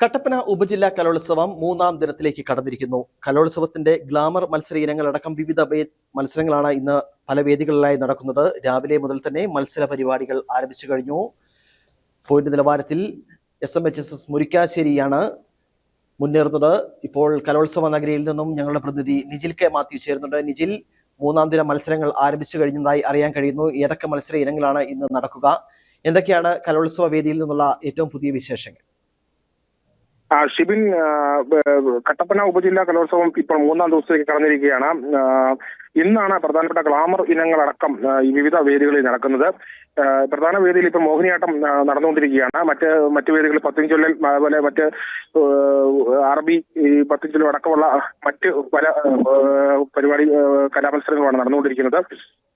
കട്ടപ്പന ഉപജില്ലാ കലോത്സവം മൂന്നാം ദിനത്തിലേക്ക് കടന്നിരിക്കുന്നു. കലോത്സവത്തിന്റെ ഗ്ലാമർ മത്സര ഇനങ്ങളടക്കം വിവിധ മത്സരങ്ങളാണ് ഇന്ന് പല വേദികളിലായി നടക്കുന്നത്. രാവിലെ മുതൽ തന്നെ മത്സര പരിപാടികൾ ആരംഭിച്ചു കഴിഞ്ഞു. പോയിന്റ് നിലവാരത്തിൽ S M H S S മുരിക്കാശ്ശേരിയാണ് മുന്നേറുന്നത്. ഇപ്പോൾ കലോത്സവ നഗരിയിൽ നിന്നും ഞങ്ങളുടെ പ്രതിനിധി നിജിൽ കെ മാത്യു ചേരുന്നുണ്ട്. നിജിൽ മൂന്നാം ദിന മത്സരങ്ങൾ ആരംഭിച്ചു കഴിഞ്ഞതായി അറിയാൻ കഴിയുന്നു. ഏതൊക്കെ മത്സര ഇനങ്ങളാണ് ഇന്ന് നടക്കുക? എന്തൊക്കെയാണ് കലോത്സവ വേദിയിൽ നിന്നുള്ള ഏറ്റവും പുതിയ വിശേഷങ്ങൾ? ഷിബിൻ കട്ടപ്പന ഉപജില്ലാ കലോത്സവം ഇപ്പോൾ മൂന്നാം ദിവസത്തേക്ക് കടന്നിരിക്കുകയാണ്. ഇന്നാണ് പ്രധാനപ്പെട്ട ഗ്ലാമർ ഇനങ്ങളടക്കം ഈ വിവിധ വേദികളിൽ നടക്കുന്നത്. പ്രധാന വേദിയിൽ ഇപ്പം മോഹിനിയാട്ടം നടന്നുകൊണ്ടിരിക്കുകയാണ്. മറ്റ് മറ്റു വേദികളിൽ പത്തിഞ്ചൊല്ലൽ അതുപോലെ മറ്റ് അറബി ഈ പത്തിഞ്ചൊല്ലും അടക്കമുള്ള മറ്റ് പല പരിപാടി കലാമത്സരങ്ങളാണ് നടന്നുകൊണ്ടിരിക്കുന്നത്.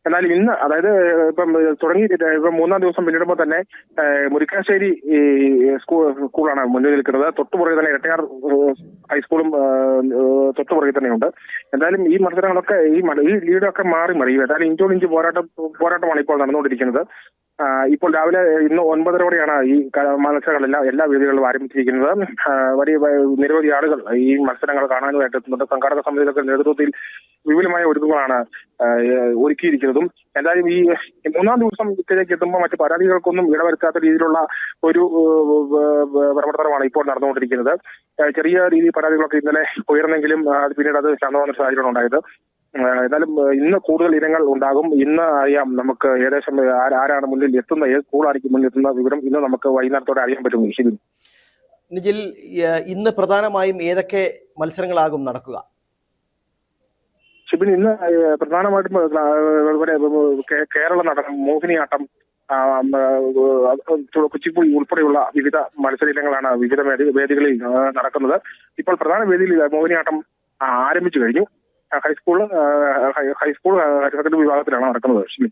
എന്നാൽ ഇന്ന് അതായത് ഇപ്പം തുടങ്ങി ഇപ്പം മൂന്നാം ദിവസം പിന്നിടുമ്പോൾ തന്നെ മുരിക്കാശ്ശേരി സ്കൂളാണ് മുന്നിൽ നിൽക്കുന്നത്. തൊട്ടുപുറകെ തന്നെ ഇരട്ടയാർ ഹൈസ്കൂളും തൊട്ടുപുറകെ തന്നെയുണ്ട്. എന്തായാലും ഈ മത്സരങ്ങളൊക്കെ ഈ ഈ ലീഡൊക്കെ മാറി മറിയും എന്തായാലും ഇഞ്ചോട് ഇഞ്ച് പോരാട്ടം പോരാട്ടമാണ് ഇപ്പോൾ നടന്നുകൊണ്ടിരിക്കുന്നത്. ഇപ്പോൾ രാവിലെ ഇന്ന് ഒൻപതരോടെയാണ് ഈ മത്സരങ്ങളെല്ലാം എല്ലാ വേദികളിലും ആരംഭിച്ചിരിക്കുന്നത്. വലിയ നിരവധി ആളുകൾ ഈ മത്സരങ്ങൾ കാണാനുമായിട്ട് എത്തുന്നുണ്ട്. സംഘാടക സമിതിയിലൊക്കെ നേതൃത്വത്തിൽ വിപുലമായ ഒരുക്കങ്ങളാണ് ആ, ഒരുക്കിയിരിക്കുന്നതും. എന്തായാലും ഈ മൂന്നാം ദിവസം ഇതിലേക്ക് എത്തുമ്പോൾ മറ്റ് പരാതികൾക്കൊന്നും ഇടവരുത്താത്ത രീതിയിലുള്ള ഒരു പ്രവർത്തനമാണ് ഇപ്പോൾ നടന്നുകൊണ്ടിരിക്കുന്നത്. ചെറിയ രീതിയിൽ പരാതികളൊക്കെ ഇന്നലെ ഉയർന്നെങ്കിലും അത് പിന്നീട് അത് ശാന്തമാകുന്ന സാഹചര്യമാണ് ഉണ്ടായത്. എന്നാലും ഇന്ന് കൂടുതൽ ഇനങ്ങൾ ഉണ്ടാകും. ഇന്ന് അറിയാം നമുക്ക് ഏകദേശം ആര- ആരാണ് മുന്നിൽ എത്തുന്ന ഏത് സ്കൂളായിരിക്കും മുന്നിൽ എത്തുന്ന വിവരം ഇന്ന് നമുക്ക് വൈകുന്നേരത്തോടെ അറിയാൻ പറ്റും. നിജിൽ ഇന്ന് പ്രധാനമായും ഏതൊക്കെ മത്സരങ്ങളാകും നടക്കുക? ഷിബിൻ ഇന്ന് പ്രധാനമായിട്ടും ഇവിടെ കേരള നടനം മോഹിനിയാട്ടം കുച്ചിപ്പുടി ഉൾപ്പെടെയുള്ള വിവിധ മത്സരയിനങ്ങളാണ് വിവിധ വേദികളിൽ നടക്കുന്നത്. ഇപ്പോൾ പ്രധാന വേദിയിൽ മോഹിനിയാട്ടം ആരംഭിച്ചു കഴിഞ്ഞു. ഹൈസ്കൂൾ ഹൈസ്കൂൾ ഹയർ സെക്കൻഡറി വിഭാഗത്തിലാണ് നടക്കുന്നത് ഷിബിൻ